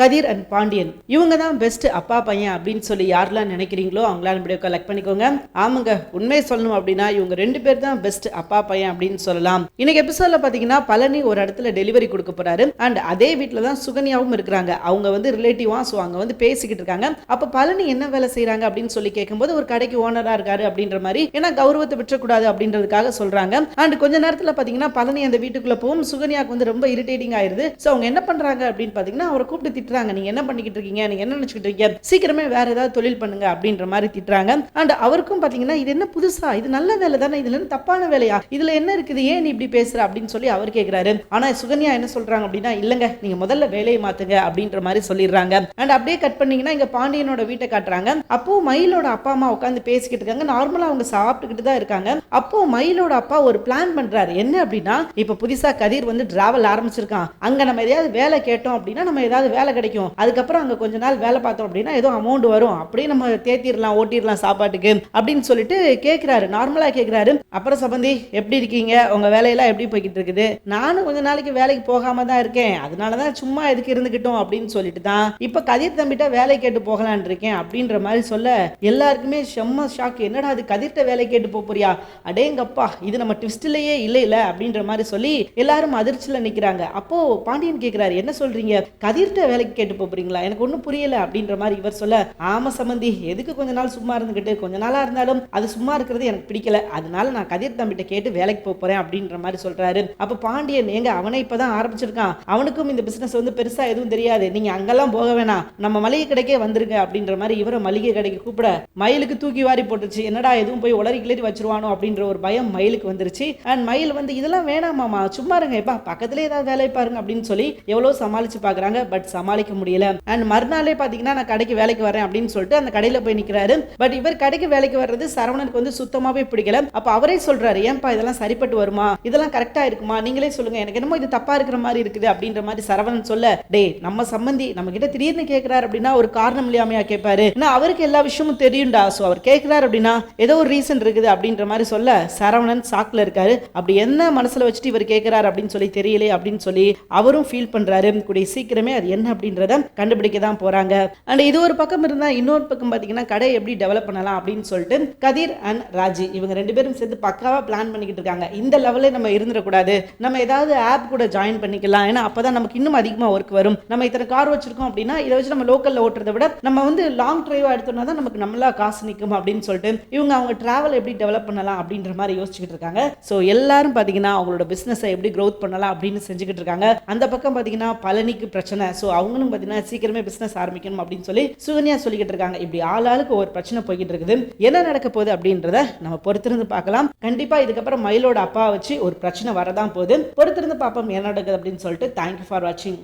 கதிர் and Pandian. இவங்க தான் best அப்பா பையன் அப்படின்னு சொல்லி யாரெல்லாம் நினைக்கிறீங்களோ அவங்களாம் வீடியோ கலெக்ட் பண்ணிக்கோங்க. ஆமாங்க உண்மையை சொல்லணும் அப்படின்னா இவங்க ரெண்டு பேர் தான் பெஸ்ட் அப்பா பையன் அப்படின்னு சொல்லலாம். இன்னைக்கு எபிசோட்ல பாத்தீங்கன்னா பழனி ஒரு இடத்துல டெலிவரி கொடுக்க போறாரு. அண்ட் அதே வீட்டில் தான் சுகன்யாவும் இருக்கிறாங்க. அவங்க வந்து ரிலேட்டிவா ஸோ அங்க வந்து பேசிக்கிட்டு இருக்காங்க. அப்ப பழனி என்ன வேலை செய்றாங்க அப்படின்னு சொல்லி கேட்கும்போது ஒரு கடைக்கு ஓனரா இருக்காரு அப்படின்ற மாதிரி ஏன்னா கௌரவத்தை விட்டுறக்கூடாது அப்படின்றதுக்காக சொல்றாங்க. அண்ட் கொஞ்ச நேரத்துல பாத்தீங்கன்னா பழனி அந்த வீட்டுக்குள்ள போகும் சுகன்யாவுக்கு வந்து ரொம்ப இரிட்டேட்டிங் ஆயிருது. ஸோ அவங்க என்ன பண்றாங்க அப்படின்னு பாத்தீங்கன்னா அவரை கூப்பிட்டு திட்டுறாங்க. நீங்க என்ன பண்ணிக்கிட்டு இருக்கீங்க? நீங்க என்ன நினைச்சுக்கிட்டு இருக்கீங்க? சீக்கிரமே வேற ஏதாவது தொழில் பண்ணுங்க அப்படின்ற மாதிரி திட்டுறாங்க. அண்ட் அவருக்கும் பாத்தீங்கன்னா இது என்ன புதுசா? இது நல்ல வேலை தானே? இதுல என்ன தப்பான வேலையா? இதுல என்ன இருக்குது? ஏன் நீ இப்படி பேசுற? அப்படின்னு சொல்லி அவர் கேக்குறாரு. ஆனா சுகன்யா என்ன சொல்றாங்க அப்படின்னா இல்லங்க நீங்க முதல்ல வேலையை மாத்துங்க அப்படின்ற மாதிரி சொல்லிடுறாங்க. அண்ட் அப்படியே கட் பண்ணீங்கன்னா இங்க பாண்டியனோட வீட்டை காட்டுறாங்க. அப்போ மயிலோட அப்பா அம்மா உட்காந்து பேசிக்கிட்டு இருக்காங்க. நார்மலா அவங்க சாப்பிட்டுக்கிட்டு தான் இருக்காங்க. அப்போ மயிலோட அப்பா ஒரு பிளான் பண்றாரு. என்ன அப்படின்னா இப்ப புதுசா கதிர் வந்து டிராவல் ஆரம்பிச்சிருக்கான். அங்க நம்ம ஏதாவது வேலை கேட்டோம் அப்படின்னா நம்ம ஏதாவது வேலை கிடைக்கும். அதுக்கப்புறம் அங்கே கொஞ்ச நாள் வேலை பார்த்தோம் அப்படின்னா ஏதோ அமௌண்ட் வரும். அப்படியே நம்ம தேத்திடலாம் ஓட்டிடலாம் சாப்பாட்டுக்கு அப்படின்னு சொல்லிட்டு கேட்குறாரு நார்மலாக கேட்குறாரு அப்புறம் சம்பந்தி எப்படி இருக்கீங்க? உங்கள் வேலையெல்லாம் எப்படி போய்கிட்டு இருக்குது? நானும் கொஞ்ச நாளைக்கு வேலைக்கு போகாம தான் இருக்கேன். அதனால தான் சும்மா எதுக்கு இருந்துக்கிட்டோம் அப்படின்னு சொல்லிட்டு தான் இப்போ கதிர் தம்பிட்ட வேலை கேட்டு போகலான் இருக்கேன் அப்படின்ற மாதிரி சொல்ல எல்லாருக்குமே செம்ம ஷாக் என்னடா அது கதிர்ட்ட வேலை கேட்டு போப் போறியா? அடேங்கப்பா இது நம்ம ட்விஸ்ட்லேயே இல்லை இல்லை அப்படின்ற மாதிரி சொல்லி எல்லாரும் அதிர்ச்சியில் நிற்கிறாங்க அப்போ பாண்டியன் கேட்குறாரு என்ன சொல்றீங்க? கதிர்ட்ட வேலை கேட்டு போறீங்களா? எனக்கு ஒன்றும் புரியல அப்படின்ற மாதிரி இவர் சொல்ல ஆமா சம்மந்தி எதுக்கு கொஞ்ச நாள் சும்மா இருந்துகிட்டு கொஞ்ச நாளா இருந்தாலும் அது சும்மா இருக்கிறது எனக்கு பிடிக்கல. அதனால நான் கதிர் தம்பிட்ட கேட்டு வேலைக்கு போப் போறேன் அப்படின்ற மாதிரி சொல்றாரு. அப்ப பாண்டியன் எங்க அவனை இப்பதான் ஆரம்பிச்சிருக்கான். அவனுக்கும் இந்த பிசினஸ் வந்து பெருசா எதுவும் தெரியாது. நீங்க அங்கெல்லாம் போக வேணாம். நம்ம மளிகை கடைக்கே வந்துருங்க அப்படின்ற மாதிரி இவரை மளிகை கடைக்கு கூப்பிட மயிலுக்கு தூக்கி வாரி போட்டுருச்சு. என்னடா எதுவும் போய் உளறி கிளறி வச்சிருவானோ அப்படின்ற ஒரு பயம் மயிலுக்கு வந்துருச்சு. அண்ட் மயில் வந்து இதெல்லாம் வேணாமாமா சும்மா இருங்க. எப்பா பக்கத்துல ஏதாவது வேலை பாருங்க அப்படின்னு சொல்லி எவ்வளவு சமாளிச்சு பாக்குறாங்க. பட் சமாளிக்க முடியல. அண்ட் மறுநாளே பாத்தீங்கன்னா நான் கடைக்கு வேலைக்கு வரேன் அப்படின்னு சொல்லிட்டு அந்த கடையில போய் நிக்கிறாரு. பட் இவர் கடைக்கு வேலைக்கு வர்றது சரவணனுக்கு வந்து சுத்தமாவே பிடிக்கல. அப்ப அவரே சொல்றாரு ஏன்பா இதெல்லாம் சரிப்பட்டு வருமா? இதெல்லாம் கரெக்டா இருக்குமா? நீங்களே சொல்லுங்க. எனக்கு என்னமோ இது தப்பா இருக்கிற மாதிரி இருக்குது அப்படின்ற மாதிரி சரவணன் சொல்ல டே நம்ம சம்பந்தி நம்ம கிட்ட திடீர்னு கேக்குறாரு அப்படின்னா ஒரு காரணம் இல்லையாமையா கேட்பாரு ஏன்னா அவருக்கு எல்லா விஷயமும் தெரியும்டா. சோ அவர் கேட்கிறாரு அப்படின்னா ஏதோ ஒரு ரீசன் இருக்குது அப்படின்ற மாதிரி சொல்ல சரவணன் சாக்குல இருக்காரு. அப்படி என்ன மனசுல வச்சுட்டு இவர் கேட்கிறாரு அப்படின்னு சொல்லி தெரியலே அப்படின்னு சொல்லி அவரும் ஃபீல் பண்றாரு. கூடிய சீக்கிரமே அது என்ன அப்படின்றத கண்டுபிடிக்க தான் போறாங்க. அண்ட் இது ஒரு பக்கம் இருந்தா இன்னொரு பக்கம் பாத்தீங்கன்னா கடை எப்படி டெவலப் பண்ணலாம் அப்படின்னு சொல்லிட்டு கதிர் அண்ட் ராஜி இவங்க ரெண்டு பேரும் சேர்ந்து பக்காவா பிளான் பண்ணிக்கிட்டு இருக்காங்க. இந்த லெவலே நம்ம இருந்துடக்கூடாது. நம்ம ஏதாவது ஆப் கூட ஜாயின் பண்ணிக்கலாம். ஏன்னா அப்பதான் நமக்கு இன்னும் அதிகமா ஒர்க் வரும். நம்ம இத்தனை கார் வச்சிருக்கோம் அப்படின்னா இதை வச்சு நம்ம லோக்கல்ல ஓட்டுறதை விட நம்ம வந்து லாங் டிரைவா எடுத்தோம்னா தான் நமக்கு நம்மளா காசு நிற்கும் அப்படின்னு சொல்லிட்டு இவங்க அவங்க டிராவல் எப்படி டெவலப் பண்ணலாம் அப்படின்ற மாதிரி யோசிச்சுக்கிட்டு இருக்காங்க. ஸோ எல்லாரும் பாத்தீங்கன்னா அவங்களோட பிசினஸை எப்படி க்ரோத் பண்ணலாம் அப்படின்னு செஞ்சுக்கிட்டு இருக்காங்க. அந்த பக்கம் பாத்தீங்கன்னா பழனிக்கு பிரச்சனை. ஸோ அவங்களும் பாத்தீங்கன்னா சீக்கிரமே பிசினஸ் ஆரம்பிக்கணும் அப்படின்னு சொல்லி சுகன்யா சொல்லிக்கிட்டு இருக்காங்க. இப்படி ஆளாளுக்கு ஒரு பிரச்சனை போய்கிட்டு இருக்குது. என்ன நடக்க போகுது அப்படின்றத நம்ம பொறுத்திருந்து பார்க்கலாம். கண்டிப்பா இதுக்கப்புறம் மயிலோட அப்பா வச்சு ஒரு பிரச்சனை வரதான் போகுது. பொறுத்திருந்து பார்ப்போம் என்ன நடக்குது அப்படின்னு சொல்லிட்டு. தேங்க்யூ ஃபார் வாட்சிங்